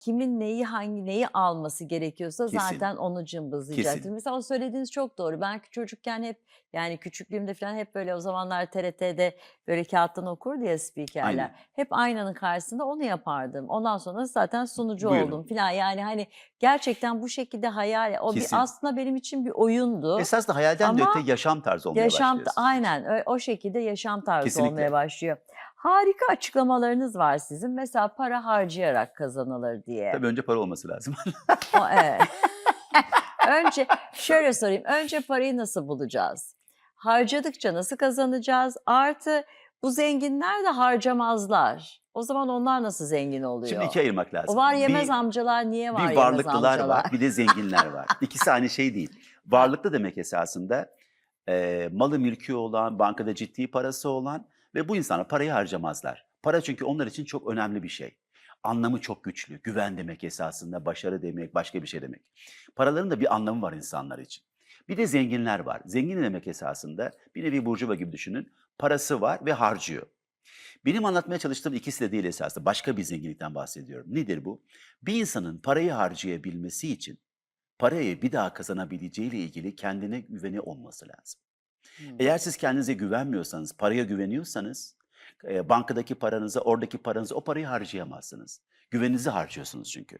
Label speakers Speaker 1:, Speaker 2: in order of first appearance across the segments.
Speaker 1: kimin neyi hangi neyi alması gerekiyorsa
Speaker 2: Kesin.
Speaker 1: zaten onu cımbızlayacaktır.
Speaker 2: Kesin.
Speaker 1: Mesela söylediğiniz çok doğru. Ben çocukken hep yani küçüklüğümde falan hep böyle o zamanlar TRT'de böyle kağıttan okurdu ya spikerler.
Speaker 2: Aynen.
Speaker 1: Hep aynanın karşısında onu yapardım. Ondan sonra zaten sunucu
Speaker 2: Buyurun.
Speaker 1: oldum falan. Yani hani gerçekten bu şekilde hayal o bir
Speaker 2: Kesin.
Speaker 1: aslında benim için bir oyundu.
Speaker 2: Esas da hayalden de
Speaker 1: Ama
Speaker 2: öte yaşam tarzı olmaya
Speaker 1: Yaşam
Speaker 2: başlıyorsun.
Speaker 1: aynen o şekilde yaşam tarzı
Speaker 2: Kesinlikle.
Speaker 1: olmaya başlıyor. Harika açıklamalarınız var sizin. Mesela para harcayarak kazanılır diye.
Speaker 2: Tabii önce para olması lazım.
Speaker 1: O, evet. önce şöyle sorayım. Önce parayı nasıl bulacağız? Harcadıkça nasıl kazanacağız? Artı bu zenginler de harcamazlar. O zaman onlar nasıl zengin oluyor?
Speaker 2: Şimdi ikiye ayırmak lazım.
Speaker 1: o var yemez
Speaker 2: bir,
Speaker 1: amcalar niye var
Speaker 2: bir
Speaker 1: yemez
Speaker 2: varlıklılar
Speaker 1: amcalar?
Speaker 2: var, bir de zenginler var. İkisi aynı şey değil. Varlıklı demek esasında e, malı mülkü olan, bankada ciddi parası olan ve bu insanlar parayı harcamazlar. Para çünkü onlar için çok önemli bir şey. Anlamı çok güçlü. Güven demek esasında, başarı demek, başka bir şey demek. Paraların da bir anlamı var insanlar için. Bir de zenginler var. Zengin demek esasında bir nevi burjuva gibi düşünün. Parası var ve harcıyor. Benim anlatmaya çalıştığım ikisi de değil esasında. Başka bir zenginlikten bahsediyorum. Nedir bu? Bir insanın parayı harcayabilmesi için parayı bir daha kazanabileceğiyle ilgili kendine güveni olması lazım.
Speaker 1: Hmm.
Speaker 2: Eğer siz kendinize güvenmiyorsanız, paraya güveniyorsanız, e, bankadaki paranızı, oradaki paranızı, o parayı harcayamazsınız. Güveninizi harcıyorsunuz çünkü.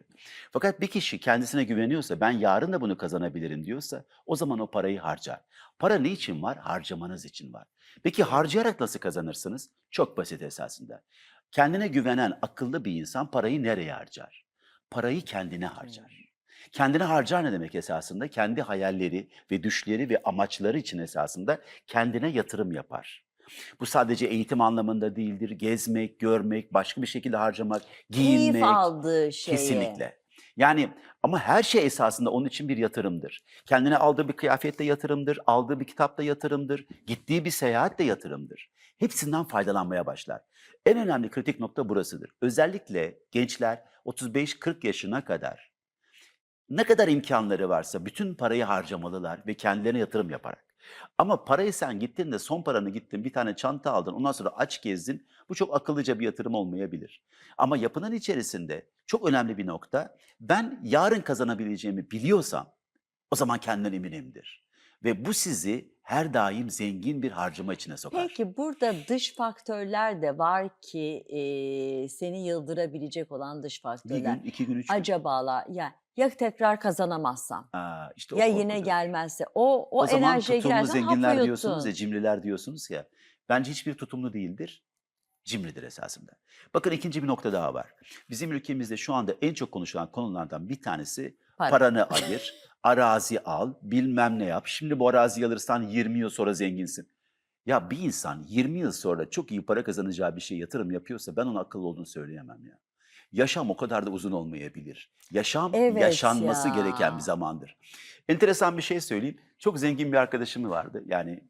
Speaker 2: Fakat bir kişi kendisine güveniyorsa, ben yarın da bunu kazanabilirim diyorsa, o zaman o parayı harcar. Para ne için var? Harcamanız için var. Peki harcayarak nasıl kazanırsınız? Çok basit esasında. Kendine güvenen akıllı bir insan parayı nereye harcar? Parayı kendine harcar. Kendine harcar ne demek esasında? Kendi hayalleri ve düşleri ve amaçları için esasında kendine yatırım yapar. Bu sadece eğitim anlamında değildir. Gezmek, görmek, başka bir şekilde harcamak, giyinmek.
Speaker 1: Keyif aldığı şeye.
Speaker 2: Kesinlikle. Yani ama her şey esasında onun için bir yatırımdır. Kendine aldığı bir kıyafet de yatırımdır, aldığı bir kitap da yatırımdır, gittiği bir seyahat de yatırımdır. Hepsinden faydalanmaya başlar. En önemli kritik nokta burasıdır. Özellikle gençler 35-40 yaşına kadar ne kadar imkanları varsa bütün parayı harcamalılar ve kendilerine yatırım yaparak. Ama parayı sen gittin de son paranı gittin bir tane çanta aldın ondan sonra aç gezdin bu çok akıllıca bir yatırım olmayabilir. Ama yapının içerisinde çok önemli bir nokta ben yarın kazanabileceğimi biliyorsam o zaman kendinden eminimdir. Ve bu sizi her daim zengin bir harcama içine sokar.
Speaker 1: Peki burada dış faktörler de var ki e, seni yıldırabilecek olan dış
Speaker 2: Bir
Speaker 1: faktörler.
Speaker 2: gün, iki gün, üç gün.
Speaker 1: Acabalar ya ya tekrar kazanamazsam
Speaker 2: Aa, işte o
Speaker 1: ya yine
Speaker 2: korkudur.
Speaker 1: gelmezse o o,
Speaker 2: O, zaman
Speaker 1: enerjiye
Speaker 2: tutumlu
Speaker 1: girersen
Speaker 2: zenginler diyorsunuz ya, cimriler diyorsunuz ya. Bence hiçbir tutumlu değildir. Cimridir esasında. Bakın ikinci bir nokta daha var. Bizim ülkemizde şu anda en çok konuşulan konulardan bir tanesi
Speaker 1: Para.
Speaker 2: paranı ayır, arazi al, bilmem ne yap. Şimdi bu araziyi alırsan 20 yıl sonra zenginsin. Ya bir insan 20 yıl sonra çok iyi para kazanacağı bir şey yatırım yapıyorsa ben ona akıllı olduğunu söyleyemem ya. Yaşam o kadar da uzun olmayabilir. Yaşam
Speaker 1: Evet
Speaker 2: yaşanması
Speaker 1: ya.
Speaker 2: gereken bir zamandır. Enteresan bir şey söyleyeyim. Çok zengin bir arkadaşım vardı. Yani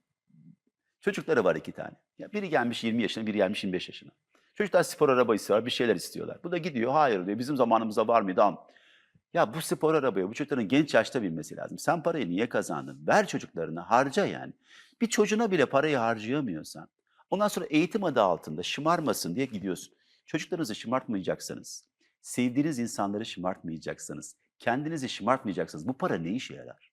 Speaker 2: çocukları var iki tane. Ya biri gelmiş 20 yaşına, biri gelmiş 25 yaşına. Çocuklar spor araba istiyorlar, bir şeyler istiyorlar. Bu da gidiyor, hayır diyor, bizim zamanımızda var mıydı? Am. Ya bu spor arabaya bu çocukların genç yaşta binmesi lazım. Sen parayı niye kazandın? Ver çocuklarına, harca yani. Bir çocuğuna bile parayı harcayamıyorsan, ondan sonra eğitim adı altında şımarmasın diye gidiyorsun. Çocuklarınızı şımartmayacaksınız. Sevdiğiniz insanları şımartmayacaksınız. Kendinizi şımartmayacaksınız. Bu para ne işe yarar?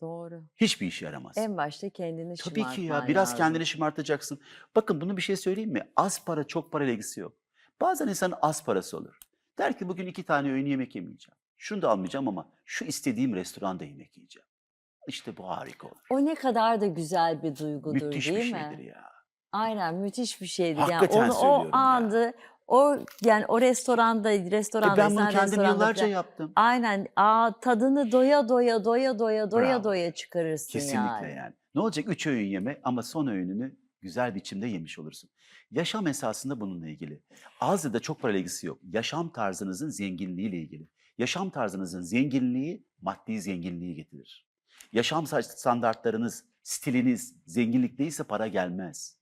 Speaker 1: Doğru.
Speaker 2: Hiçbir işe yaramaz.
Speaker 1: En başta kendini
Speaker 2: Tabii ki ya
Speaker 1: şımartman
Speaker 2: biraz
Speaker 1: lazım.
Speaker 2: kendini şımartacaksın. Bakın bunu bir şey söyleyeyim mi? Az para çok para ilgisi yok. Bazen insanın az parası olur. Der ki bugün iki tane öğün yemek yemeyeceğim. Şunu da almayacağım ama şu istediğim restoranda yemek yiyeceğim. İşte bu harika olur.
Speaker 1: O ne kadar da güzel bir duygudur
Speaker 2: Müthiş
Speaker 1: değil
Speaker 2: bir
Speaker 1: mi?
Speaker 2: şeydir ya.
Speaker 1: Aynen müthiş bir şeydir.
Speaker 2: Hakikaten
Speaker 1: yani onu
Speaker 2: söylüyorum
Speaker 1: o
Speaker 2: ya.
Speaker 1: andı o yani o restoranda
Speaker 2: E
Speaker 1: restoranda
Speaker 2: ben bunu kendim yıllarca
Speaker 1: falan-
Speaker 2: yaptım.
Speaker 1: Aynen aa, tadını doya doya doya doya doya
Speaker 2: Bravo.
Speaker 1: doya çıkarırsın
Speaker 2: Kesinlikle
Speaker 1: yani.
Speaker 2: yani. Ne olacak? Üç öğün yeme ama son öğününü güzel biçimde yemiş olursun. Yaşam esasında bununla ilgili. Ya da çok parayla ilgisi yok. Yaşam tarzınızın zenginliğiyle ilgili. Yaşam tarzınızın zenginliği maddi zenginliği getirir. Yaşam standartlarınız, stiliniz zenginlik değilse para gelmez.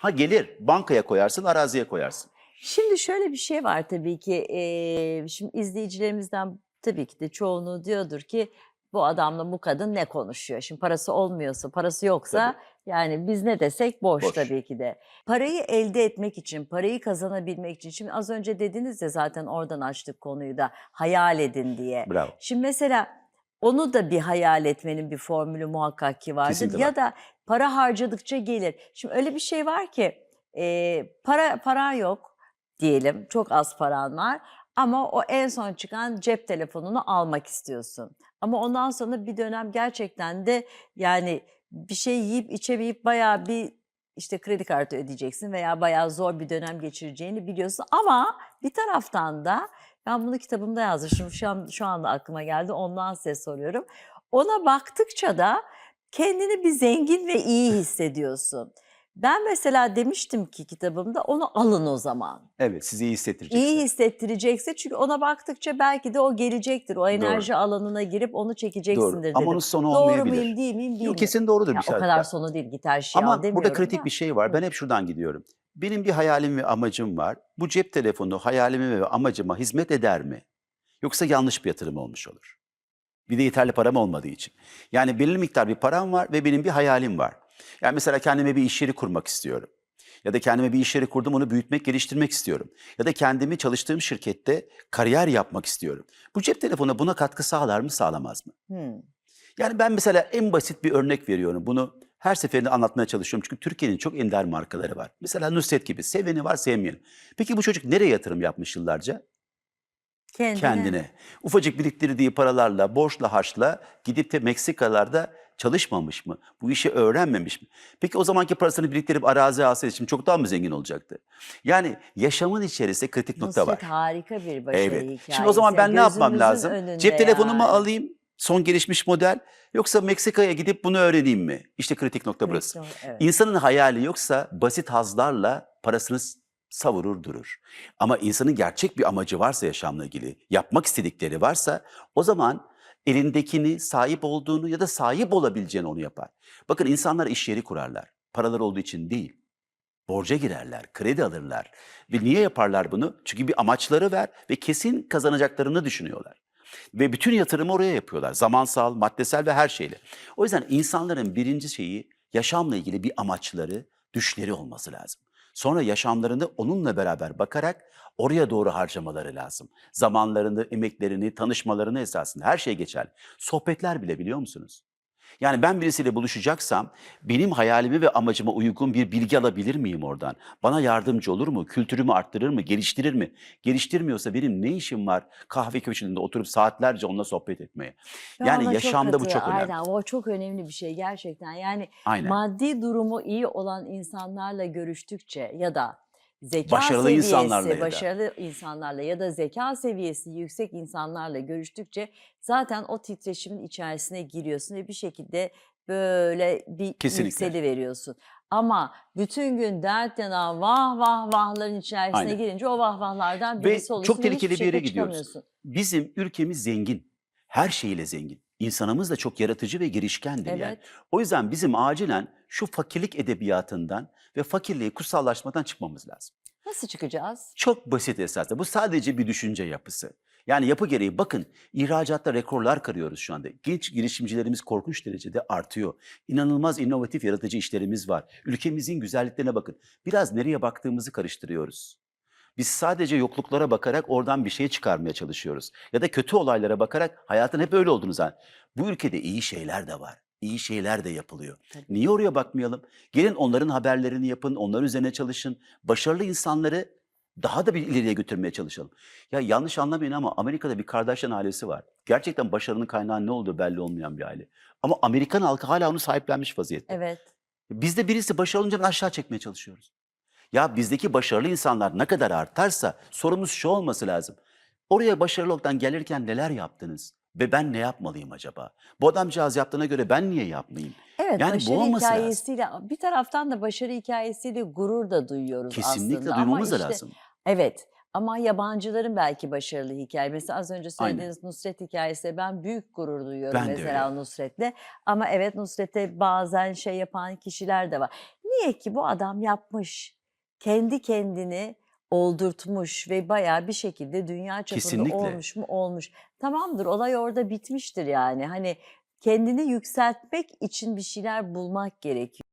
Speaker 2: Ha gelir, bankaya koyarsın, araziye koyarsın.
Speaker 1: Şimdi şöyle bir şey var tabii ki eee, şimdi izleyicilerimizden tabii ki de çoğunluğu diyordur ki bu adamla bu kadın ne konuşuyor? Şimdi parası olmuyorsa, parası yoksa Yani biz ne desek boş,
Speaker 2: Boş.
Speaker 1: tabii ki de. Parayı elde etmek için, parayı kazanabilmek için. Şimdi az önce dediniz ya zaten oradan açtık konuyu da hayal edin diye.
Speaker 2: Bravo.
Speaker 1: Şimdi mesela onu da bir hayal etmenin bir formülü muhakkak ki vardır.
Speaker 2: Kesinlikle
Speaker 1: ya
Speaker 2: var.
Speaker 1: da para harcadıkça gelir. Şimdi öyle bir şey var ki e, para paran yok diyelim çok az paran var ama o en son çıkan cep telefonunu almak istiyorsun. Ama ondan sonra bir dönem gerçekten de yani bir şey yiyip içemeyip bayağı bir işte kredi kartı ödeyeceksin veya bayağı zor bir dönem geçireceğini biliyorsun. Ama bir taraftan da ben bunu kitabımda yazmışım. Şu, an, şu anda aklıma geldi. Ondan size soruyorum. Ona baktıkça da kendini bir zengin ve iyi hissediyorsun. Ben mesela demiştim ki kitabımda onu alın o zaman.
Speaker 2: Evet sizi iyi hissettirecek.
Speaker 1: İyi hissettirecekse çünkü ona baktıkça belki de o gelecektir. O enerji alanına girip onu çekeceksindir
Speaker 2: Doğru.
Speaker 1: dedim.
Speaker 2: Ama onun sonu
Speaker 1: Doğru
Speaker 2: olmayabilir.
Speaker 1: muyum değil miyim
Speaker 2: Yok,
Speaker 1: bilmiyorum.
Speaker 2: kesin doğrudur
Speaker 1: Ya
Speaker 2: bir
Speaker 1: o
Speaker 2: şartla.
Speaker 1: kadar sonu değil git her şeyi
Speaker 2: Ama burada kritik
Speaker 1: da.
Speaker 2: bir şey var. Ben hep şuradan gidiyorum. Benim bir hayalim ve amacım var. Bu cep telefonu hayalime ve amacıma hizmet eder mi? Yoksa yanlış bir yatırım olmuş olur. Bir de yeterli param olmadığı için. Yani belirli miktar bir param var ve benim bir hayalim var. Yani mesela kendime bir iş yeri kurmak istiyorum. Ya da kendime bir iş yeri kurdum onu büyütmek, geliştirmek istiyorum. Ya da kendimi çalıştığım şirkette kariyer yapmak istiyorum. Bu cep telefonu buna katkı sağlar mı, sağlamaz mı?
Speaker 1: Hmm.
Speaker 2: Yani ben mesela en basit bir örnek veriyorum. Bunu her seferinde anlatmaya çalışıyorum. Çünkü Türkiye'nin çok ender markaları var. Mesela Nusret gibi. Seveni var, sevmeyeni. Peki bu çocuk nereye yatırım yapmış yıllarca?
Speaker 1: Kendine.
Speaker 2: Kendine. Ufacık biriktirdiği paralarla, borçla, harçla gidip de Meksikalarda çalışmamış mı? Bu işi öğrenmemiş mi? Peki o zamanki parasını biriktirip arazi alsaydı şimdi çok daha mı zengin olacaktı? Yani yaşamın içerisinde kritik nokta var.
Speaker 1: Harika bir başarı
Speaker 2: Evet.
Speaker 1: hikayesi.
Speaker 2: Şimdi o zaman ben ne yapmam
Speaker 1: Gözümüzün
Speaker 2: lazım? Cep telefonumu
Speaker 1: yani.
Speaker 2: alayım, son gelişmiş model yoksa Meksika'ya gidip bunu öğreneyim mi? İşte kritik nokta burası.
Speaker 1: Evet.
Speaker 2: İnsanın hayali yoksa basit hazlarla parasını savurur durur. Ama insanın gerçek bir amacı varsa yaşamla ilgili, yapmak istedikleri varsa o zaman elindekini, sahip olduğunu ya da sahip olabileceğini onu yapar. Bakın insanlar iş yeri kurarlar. Paralar olduğu için değil. Borca girerler, kredi alırlar. Ve niye yaparlar bunu? Çünkü bir amaçları var ve kesin kazanacaklarını düşünüyorlar. Ve bütün yatırımı oraya yapıyorlar. Zamansal, maddesel ve her şeyle. O yüzden insanların birinci şeyi yaşamla ilgili bir amaçları, düşleri olması lazım. Sonra yaşamlarını onunla beraber bakarak oraya doğru harcamaları lazım. Zamanlarını, emeklerini, tanışmalarını esasında her şey geçerli. Sohbetler bile biliyor musunuz? Yani ben birisiyle buluşacaksam benim hayalime ve amacıma uygun bir bilgi alabilir miyim oradan? Bana yardımcı olur mu? Kültürümü arttırır mı? Geliştirir mi? Geliştirmiyorsa benim ne işim var kahve köşesinde oturup saatlerce onunla sohbet etmeye?
Speaker 1: Ben
Speaker 2: yani yaşamda bu
Speaker 1: katı-
Speaker 2: çok önemli.
Speaker 1: Aynen o çok önemli bir şey gerçekten. Yani
Speaker 2: Aynen.
Speaker 1: maddi durumu iyi olan insanlarla görüştükçe ya da zeka
Speaker 2: Başarılı
Speaker 1: seviyesi,
Speaker 2: insanlarla ya da.
Speaker 1: başarılı insanlarla ya da zeka seviyesi yüksek insanlarla görüştükçe zaten o titreşimin içerisine giriyorsun ve bir şekilde böyle bir
Speaker 2: Kesinlikle.
Speaker 1: yükseli veriyorsun. Ama bütün gün dert yanan vah vah vahların içerisine
Speaker 2: Aynen.
Speaker 1: girince o vah vahlardan
Speaker 2: Ve
Speaker 1: birisi oluyorsun.
Speaker 2: çok tehlikeli bir yere gidiyoruz. Bizim ülkemiz zengin. Her şeyiyle zengin. İnsanımız da çok yaratıcı ve girişkendir yani.
Speaker 1: Evet.
Speaker 2: O yüzden bizim acilen şu fakirlik edebiyatından ve fakirliği kutsallaşmadan çıkmamız lazım.
Speaker 1: Nasıl çıkacağız?
Speaker 2: Çok basit esasında. Bu sadece bir düşünce yapısı. Yani yapı gereği bakın ihracatta rekorlar kırıyoruz şu anda. Genç girişimcilerimiz korkunç derecede artıyor. İnanılmaz inovatif yaratıcı işlerimiz var. Ülkemizin güzelliklerine bakın. Biraz nereye baktığımızı karıştırıyoruz. Biz sadece yokluklara bakarak oradan bir şey çıkarmaya çalışıyoruz. Ya da kötü olaylara bakarak hayatın hep öyle olduğunu zannediyoruz. Bu ülkede iyi şeyler de var. İyi şeyler de yapılıyor.
Speaker 1: Tabii.
Speaker 2: Niye oraya bakmayalım? Gelin onların haberlerini yapın, onların üzerine çalışın. Başarılı insanları daha da bir ileriye götürmeye çalışalım. Ya yanlış anlamayın ama Amerika'da bir Kardashian ailesi var. Gerçekten başarının kaynağı ne olduğu belli olmayan bir aile. Ama Amerikan halkı hala onu sahiplenmiş vaziyette.
Speaker 1: Evet.
Speaker 2: Bizde birisi başarılı olunca aşağı çekmeye çalışıyoruz. Ya bizdeki başarılı insanlar ne kadar artarsa sorumuz şu olması lazım. Oraya başarılı olmaktan gelirken neler yaptınız? Ve ben ne yapmalıyım acaba? Bu adamcağız yaptığına göre ben niye yapmayayım?
Speaker 1: Evet,
Speaker 2: Yani bu
Speaker 1: başarı
Speaker 2: olması lazım.
Speaker 1: hikayesiyle bir taraftan da başarı hikayesiyle gurur da duyuyoruz
Speaker 2: Kesinlikle
Speaker 1: aslında. Ama
Speaker 2: duymamız da
Speaker 1: işte-
Speaker 2: lazım.
Speaker 1: Evet. Ama yabancıların belki başarılı hikaye. Mesela az önce
Speaker 2: Aynen.
Speaker 1: söylediğiniz Nusret hikayesi ben büyük gurur duyuyorum
Speaker 2: Ben
Speaker 1: mesela Nusret'le. Ama evet Nusret'e bazen şey yapan kişiler de var. Niye ki bu adam yapmış. Kendi kendini oldurtmuş ve bayağı bir şekilde dünya çapında
Speaker 2: Kesinlikle.
Speaker 1: olmuş mu olmuş. Tamamdır olay orada bitmiştir yani. Hani kendini yükseltmek için bir şeyler bulmak gerekiyor.